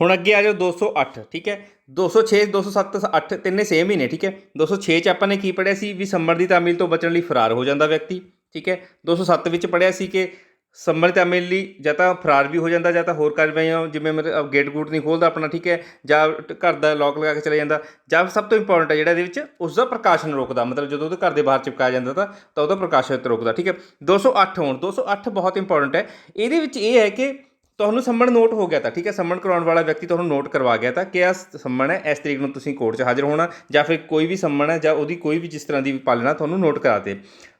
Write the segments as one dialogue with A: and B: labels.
A: ਹੁਣ ਅੱਗੇ ਆ ਜਾਓ 208 ਠੀਕ ਹੈ? 206 207 8 ਤਿੰਨੇ ਸੇਮ ਹੀ ਨੇ ਠੀਕ ਹੈ? 206 ਚ ਆਪਾਂ ਨੇ ਕੀ ਪੜਿਆ ਸੀ ਵੀ ਸੰਮਣ ਦੀ ਤਾਮਿਲ ਤੋਂ ਬਚਣ ਲਈ ਫਰਾਰ ਹੋ ਜਾਂਦਾ ਵਿਅਕਤੀ, ਠੀਕ ਹੈ? 207 ਵਿੱਚ ਪੜਿਆ ਸੀ ਕਿ ਸੰਮਣ ਦੀ ਤਾਮੀਲ ਲਈ ਜਾਂ ਤਾਂ ਫਰਾਰ ਵੀ ਹੋ ਜਾਂਦਾ ਜਾਂ ਤਾਂ ਹੋਰ ਕਾਰਵਾਈਆਂ, ਜਿਵੇਂ ਮਤਲਬ ਗੇਟ ਗੂਟ ਨਹੀਂ ਖੋਲਦਾ ਆਪਣਾ, ਠੀਕ ਹੈ? ਜਾਂ ਘਰ ਦਾ ਲੋਕ ਲਗਾ ਕੇ ਚਲੇ ਜਾਂਦਾ, ਜਾਂ ਸਭ ਤੋਂ ਇੰਪੋਰਟੈਂਟ ਹੈ ਜਿਹੜਾ ਇਹਦੇ ਵਿੱਚ, ਉਸ ਦਾ ਪ੍ਰਕਾਸ਼ਨ ਰੋਕਦਾ, ਮਤਲਬ ਜਦੋਂ ਉਹਦੇ ਘਰ ਦੇ ਬਾਹਰ ਚਿਪਕਾਇਆ ਜਾਂਦਾ ਤਾਂ ਤਾਂ ਉਹਦਾ ਪ੍ਰਕਾਸ਼ਨ ਰੋਕਦਾ, ਠੀਕ ਹੈ? 208 ਹੁਣ 208 ਬਹੁਤ ਇੰਪੋਰਟੈਂਟ ਹੈ। ਇਹਦੇ ਵਿੱਚ ਇਹ ਹੈ ਕਿ ਤੁਹਾਨੂੰ ਸੰਮਣ ਨੋਟ ਹੋ ਗਿਆ ਤਾਂ, ਠੀਕ ਹੈ, ਸੰਮਣ ਕਰਾਉਣ ਵਾਲਾ ਵਿਅਕਤੀ ਤੁਹਾਨੂੰ ਨੋਟ ਕਰਵਾ ਗਿਆ ਤਾਂ ਕਿ ਆ ਸੰਮਣ ਹੈ, ਇਸ ਤਰੀਕ ਨੂੰ ਤੁਸੀਂ ਕੋਰਟ 'ਚ ਹਾਜ਼ਰ ਹੋਣਾ ਜਾਂ ਫਿਰ ਕੋਈ ਵੀ ਸੰਮਣ ਹੈ ਜਾਂ ਉਹਦੀ ਕੋਈ ਵੀ ਜਿਸ ਤਰ੍ਹਾਂ ਦੀ ਪਾਲਣਾ ਤੁਹਾਨੂੰ ਨੋਟ ਕਰਾਤੇ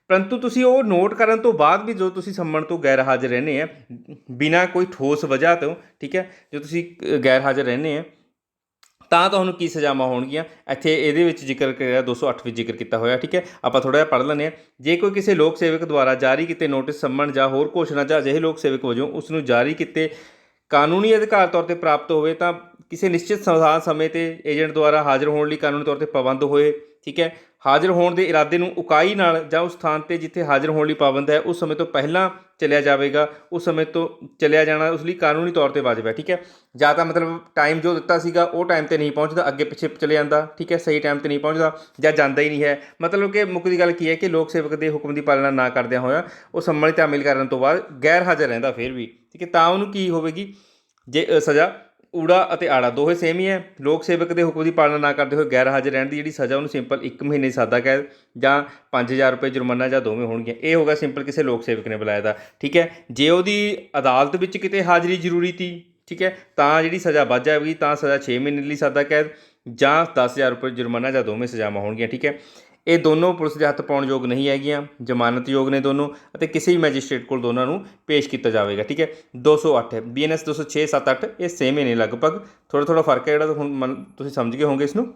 A: ਪਰੰਤੂ ਤੁਸੀਂ ਉਹ ਨੋਟ ਕਰਨ ਤੋਂ ਬਾਅਦ ਵੀ ਜੋ ਤੁਸੀਂ ਸੰਮਣ ਤੋਂ ਗੈਰ ਹਾਜ਼ਰ ਰਹਿੰਦੇ ਆ ਬਿਨਾਂ ਕੋਈ ਠੋਸ ਵਜ੍ਹਾ ਤੋਂ, ਠੀਕ ਹੈ, ਜੋ ਤੁਸੀਂ ਗੈਰ ਹਾਜ਼ਰ ਰਹਿੰਦੇ ਆ ਤਾਂ ਤੁਹਾਨੂੰ ਕੀ ਸਜ਼ਾਵਾਂ ਹੋਣਗੀਆਂ? ਇੱਥੇ ਇਹਦੇ ਵਿੱਚ ਜ਼ਿਕਰ ਕਰਿਆ 208 ਵਿੱਚ ਜ਼ਿਕਰ ਕੀਤਾ ਹੋਇਆ, ਠੀਕ ਹੈ? ਆਪਾਂ ਥੋੜਾ ਜਿਹਾ ਪੜ੍ਹ ਲੈਂਦੇ ਹਾਂ। ਜੇ ਕੋਈ ਕਿਸੇ ਲੋਕ ਸੇਵਕ ਦੁਆਰਾ ਜਾਰੀ ਕੀਤੇ ਨੋਟਿਸ ਸੰਮਣ ਜਾਂ ਹੋਰ ਘੋਸ਼ਣਾ ਜਾਂ ਅਜਿਹੇ ਲੋਕ ਸੇਵਕ ਵਜੋਂ ਉਸ ਨੂੰ ਜਾਰੀ ਕੀਤੇ ਕਾਨੂੰਨੀ ਅਧਿਕਾਰ ਤੌਰ ਤੇ ਪ੍ਰਾਪਤ ਹੋਵੇ, ਤਾਂ ਕਿਸੇ ਨਿਸ਼ਚਿਤ ਸਮਾਂ ਸਮੇਂ ਤੇ ਏਜੰਟ ਦੁਆਰਾ ਹਾਜ਼ਰ ਹੋਣ ਲਈ ਕਾਨੂੰਨੀ ਤੌਰ ਤੇ ਪਾਬੰਦ ਹੋਏ, ਠੀਕ ਹੈ? ਹਾਜ਼ਰ ਹੋਣ ਦੇ ਇਰਾਦੇ ਨੂੰ ਉਕਾਈ ਨਾਲ ਜਾਂ ਉਸ ਸਥਾਨ ਤੇ ਜਿੱਥੇ ਹਾਜ਼ਰ ਹੋਣ ਲਈ ਪਾਬੰਦ ਹੈ, ਉਸ ਸਮੇਂ ਤੋਂ ਪਹਿਲਾਂ ਚਲਿਆ ਜਾਵੇਗਾ। ਉਸ ਸਮੇਂ ਤੋਂ ਚਲਿਆ ਜਾਣਾ ਉਸ ਲਈ ਕਾਨੂੰਨੀ ਤੌਰ ਤੇ ਵਾਜਬ ਹੈ, ਠੀਕ ਹੈ? ਜਾਂ ਤਾਂ ਮਤਲਬ ਟਾਈਮ ਜੋ ਦਿੱਤਾ ਸੀਗਾ, ਉਹ ਟਾਈਮ ਤੇ ਨਹੀਂ ਪਹੁੰਚਦਾ, ਅੱਗੇ ਪਿੱਛੇ ਚਲੇ ਜਾਂਦਾ, ਠੀਕ ਹੈ? ਸਹੀ ਟਾਈਮ ਤੇ ਨਹੀਂ ਪਹੁੰਚਦਾ ਜਾਂ ਜਾਂਦਾ ਹੀ ਨਹੀਂ ਹੈ। ਮਤਲਬ ਕਿ ਮੁੱਕਦੀ ਗੱਲ ਕੀ ਹੈ ਕਿ ਲੋਕ ਸੇਵਕ ਦੇ ਹੁਕਮ ਦੀ ਪਾਲਣਾ ਨਾ ਕਰਦਿਆਂ ਹੋਇਆ ਉਹ ਸੰਮਣ ਤਾਮਿਲ ਕਰਨ ਤੋਂ ਬਾਅਦ ਗੈਰ ਹਾਜ਼ਰ ਰਹਿੰਦਾ ਫਿਰ ਵੀ, ਠੀਕ ਹੈ? ਤਾਂ ਉਹਨੂੰ ਕੀ ਹੋਵੇਗੀ? ਜੇ ਸਜ਼ਾ ਊੜਾ ਅਤੇ ਆੜਾ ਦੋਹੇ ਸੇਮ ਹੀ ਹੈ। ਲੋਕ ਸੇਵਕ ਦੇ ਹੁਕਮ ਦੀ ਪਾਲਣਾ ਨਾ ਕਰਦੇ ਹੋਏ ਗੈਰ ਹਾਜ਼ਰ ਰਹਿਣ ਦੀ ਜਿਹੜੀ ਸਜ਼ਾ ਉਹਨੂੰ ਸਿੰਪਲ 1 ਮਹੀਨੇ ਦੀ ਸਾਦਾ ਕੈਦ ਜਾਂ 5000 ਰੁਪਏ ਜੁਰਮਾਨਾ ਜਾਂ ਦੋਵੇਂ ਹੋਣਗੀਆਂ। ਇਹ ਹੋਗਾ ਸਿੰਪਲ ਕਿਸੇ ਲੋਕ ਸੇਵਕ ਨੇ ਬੁਲਾਇਆ ਦਾ। ਠੀਕ ਹੈ? ਜੇ ਉਹਦੀ ਅਦਾਲਤ ਵਿੱਚ ਕਿਤੇ ਹਾਜ਼ਰੀ ਜ਼ਰੂਰੀ ਤੀ ਠੀਕ ਹੈ, ਤਾਂ ਜਿਹੜੀ ਸਜ਼ਾ ਵੱਧ ਜਾਵੇਗੀ, ਤਾਂ ਸਜ਼ਾ 6 ਮਹੀਨੇ ਲਈ ਸਾਦਾ ਕੈਦ ਜਾਂ 10000 ਰੁਪਏ ਜੁਰਮਾਨਾ ਜਾਂ ਦੋਵੇਂ ਸਜ਼ਾਵਾਂ ਹੋਣਗੀਆਂ। ਠੀਕ ਹੈ? ਇਹ ਦੋਨੋਂ ਪੁਲਿਸ ਦੇ ਹੱਥ ਪਾਉਣ ਯੋਗ ਨਹੀਂ ਹੈਗੀਆਂ, ਜ਼ਮਾਨਤ ਯੋਗ ਨੇ ਦੋਨੋਂ ਅਤੇ ਕਿਸੇ ਵੀ ਮੈਜਿਸਟ੍ਰੇਟ ਕੋਲ ਦੋਨਾਂ ਨੂੰ ਪੇਸ਼ ਕੀਤਾ ਜਾਵੇਗਾ, ਠੀਕ ਹੈ? 208 ਬੀਐਨਐਸ 206 7 8 ਇਹ ਸੇਮ ਹੀ ਨੇ ਲਗਭਗ। ਥੋੜਾ ਥੋੜਾ ਫ਼ਰਕ ਹੈ ਜਿਹੜਾ ਹੁਣ ਮੰਨ- ਤੁਸੀਂ ਸਮਝ ਗਏ ਹੋਵੋਗੇ ਇਸ ਨੂੰ।